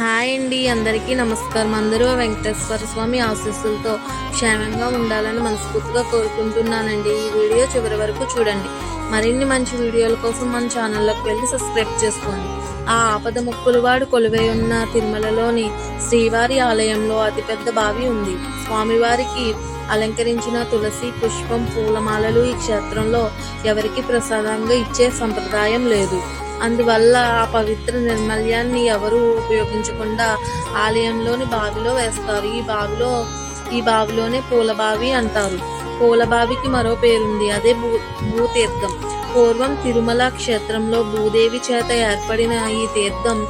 Hi అండి అందరికీ నమస్కారం. అందరూ వెంకటేశ్వర స్వామి ఆశీస్సులతో క్షేమంగా ఉండాలని మనస్ఫూర్తిగా కోరుకుంటున్నానండి. ఈ వీడియో చివరి వరకు చూడండి. మరిన్ని మంచి వీడియోల కోసం మన ఛానల్లోకి వెళ్ళి సబ్స్క్రైబ్ చేసుకోండి. ఆ ఆపద ముక్కులవాడు కొలువై ఉన్న తిరుమలలోని శ్రీవారి ఆలయంలో అతిపెద్ద బావి ఉంది. స్వామివారికి అలంకరించిన తులసి పుష్పం పూలమాలలు ఈ క్షేత్రంలో ఎవరికి ప్రసాదంగా ఇచ్చే సంప్రదాయం లేదు. అందువల్ల ఆ పవిత్ర నిర్మల్యాన్ని ఎవరు ఉపయోగించకుండా ఆలయంలోని బావిలో వేస్తారు. ఈ బావిలో ఈ బావిలోనే పూలబావి అంటారు. పూలబావికి మరో పేరుంది. అదే భూ భూతీర్థం. పూర్వం తిరుమల క్షేత్రంలో భూదేవి చేత ఏర్పడిన ఈ తీర్థం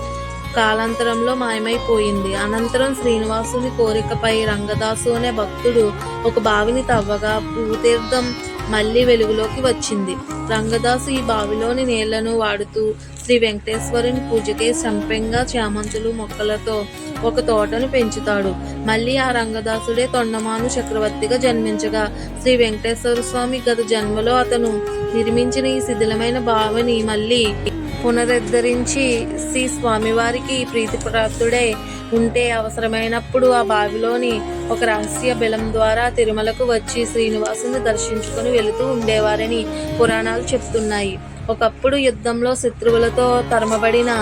కాలాంతరంలో మాయమైపోయింది. అనంతరం శ్రీనివాసుని కోరికపై రంగదాసు అనే భక్తుడు ఒక బావిని తవ్వగా భూతీర్థం మళ్ళీ వెలుగులోకి వచ్చింది. రంగదాసు ఈ బావిలోని నీళ్ళను వాడుతూ శ్రీ వెంకటేశ్వరుని పూజకే సంపెంగా చామంతులు మొక్కలతో ఒక తోటను పెంచుతాడు. మళ్ళీ ఆ రంగదాసుడే తొండమాను చక్రవర్తిగా జన్మించగా శ్రీ వెంకటేశ్వర స్వామి గత జన్మలో అతను నిర్మించిన ఈ శిథిలమైన భావని మళ్ళీ పునరుద్ధరించి శ్రీ స్వామివారికి ప్రీతిప్రాప్తుడై ఉంటే అవసరమైనప్పుడు ఆ బావిలోని ఒక రహస్య బెలం ద్వారా తిరుమలకు వచ్చి శ్రీనివాసుని దర్శించుకుని వెళుతూ ఉండేవారని పురాణాలు చెప్తున్నాయి. ఒకప్పుడు యుద్ధంలో శత్రువులతో తరమబడిన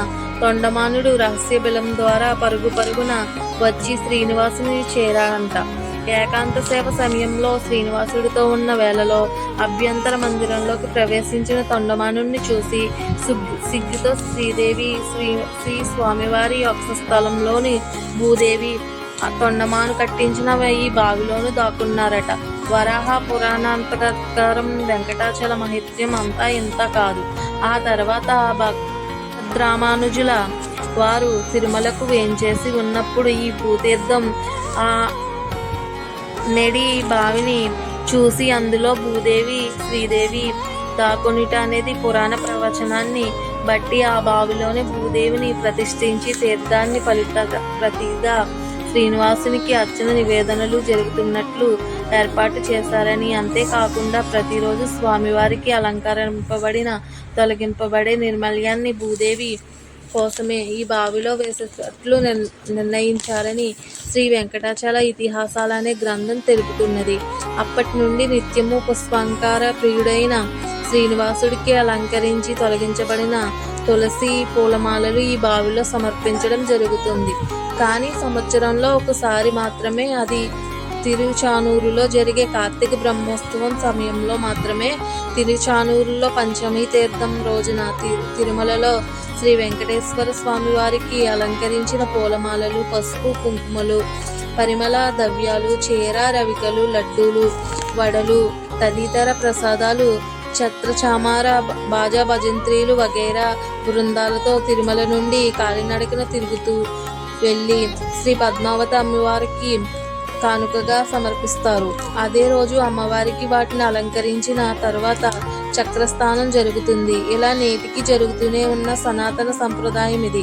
తొండమానుడు రహస్య బెలం ద్వారా పరుగు పరుగున వచ్చి శ్రీనివాసుని చేరాడంట. ఏకాంత సేవ సమయంలో శ్రీనివాసుడితో ఉన్న వేళలో అభ్యంతర మందిరంలోకి ప్రవేశించిన తొండమాను చూసి సిగ్గుతో శ్రీదేవి శ్రీ శ్రీ స్వామివారి యొక్క స్థలంలోని భూదేవి ఆ తొండమాను కట్టించిన ఈ బావిలోను దాక్కున్నారట. వరాహ పురాణాంతకారం వెంకటాచల మహిత్యం అంతా ఇంత కాదు. ఆ తర్వాత భద్రామానుజుల వారు తిరుమలకు వేంచేసి ఉన్నప్పుడు ఈ భూతీర్థం ఆ నెడి బావిని చూసి అందులో భూదేవి శ్రీదేవి దాకొనిట అనేది పురాణ ప్రవచనాన్ని బట్టి ఆ బావిలోనే భూదేవిని ప్రతిష్ఠించి తీర్థాన్ని ఫలిత ప్రతిగా శ్రీనివాసునికి అర్చన నివేదనలు జరుగుతున్నట్లు ఏర్పాటు చేశారని అంతేకాకుండా ప్రతిరోజు స్వామివారికి అలంకరింపబడిన తొలగింపబడే నిర్మల్యాన్ని భూదేవి కోసమే ఈ బావిలో వేసేటట్లు నిర్ణయించారని శ్రీ వెంకటాచల ఇతిహాసాలు అనే గ్రంథం తెలుపుతున్నది. అప్పటి నుండి నిత్యము పుష్పాంకార ప్రియుడైన శ్రీనివాసుడికి అలంకరించి తొలగించబడిన తులసి పూలమాలలు ఈ బావిలో సమర్పించడం జరుగుతుంది. కానీ సంవత్సరంలో ఒకసారి మాత్రమే అది తిరుచానూరులో జరిగే కార్తీక బ్రహ్మోత్సవం సమయంలో మాత్రమే తిరుచానూరులో పంచమి తీర్థం రోజున తిరుమలలో శ్రీ వెంకటేశ్వర స్వామి వారికి అలంకరించిన పూలమాలలు పసుపు కుంకుమలు పరిమళ ద్రవ్యాలు చీర రవికలు లడ్డూలు వడలు తదితర ప్రసాదాలు ఛత్రచామార బాజా భజంత్రీలు వగైరా బృందాలతో తిరుమల నుండి కాలినడకన తిరుగుతూ వెళ్ళి శ్రీ పద్మావతి అమ్మవారికి కానుకగా సమర్పిస్తారు. అదే రోజు అమ్మవారికి వాటిని అలంకరించిన తర్వాత చక్రస్థానం జరుగుతుంది. ఇలా నేటికి జరుగుతూనే ఉన్న సనాతన సంప్రదాయం ఇది.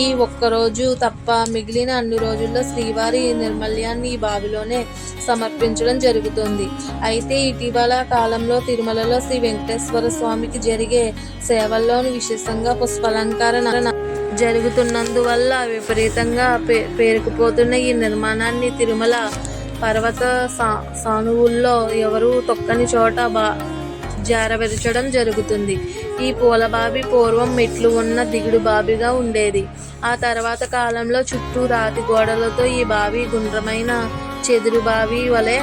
ఈ ఒక్కరోజు తప్ప మిగిలిన అన్ని రోజుల్లో శ్రీవారి నిర్మల్యాన్ని ఈ బావిలోనే సమర్పించడం జరుగుతుంది. అయితే ఇటీవల కాలంలో తిరుమలలో శ్రీ వెంకటేశ్వర స్వామికి జరిగే సేవల్లోని విశేషంగా పుష్పలంకరణ జరుగుతున్నందువల్ల విపరీతంగా పే పేరుకుపోతున్న ఈ నిర్మాణాన్ని తిరుమల పర్వత సా సానువుల్లో ఎవరు తొక్కని చోట బా జారవెరచడం జరుగుతుంది. ఈ పూల బావి పూర్వం మెట్లు ఉన్న దిగుడు బావిగా ఉండేది. ఆ తర్వాత కాలంలో చుట్టూ రాతి గోడలతో ఈ బావి గుండ్రమైన చెదురు బావి వలె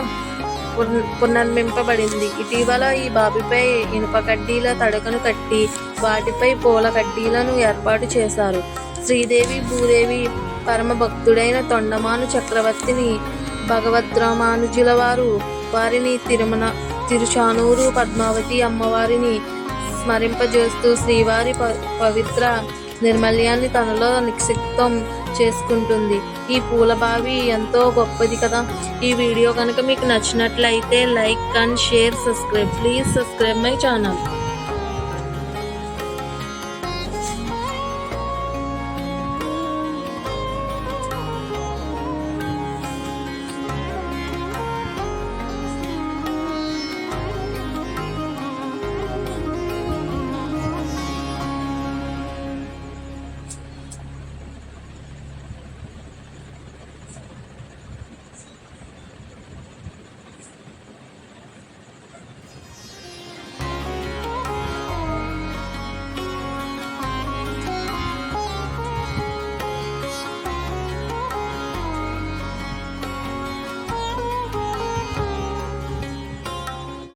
పునర్మింపబడింది. ఇటీవల ఈ బావిపై ఇనుప కడ్డీల తడకను కట్టి వాటిపై పూల కడ్డీలను ఏర్పాటు చేశారు. శ్రీదేవి భూదేవి పరమ భక్తుడైన తొండమాను చక్రవర్తిని భగవద్రామానుజుల వారు వారిని తిరుమల తిరుచానూరు పద్మావతి అమ్మవారిని స్మరింపజేస్తూ శ్రీవారి పవిత్ర నిర్మల్యాన్ని తనలో నిక్షిప్తం చేసుకుంటుంది. ఈ పూల బావి ఎంతో గొప్పది కదా. ఈ వీడియో కనుక మీకు నచ్చినట్లయితే like and share subscribe. Please subscribe my channel.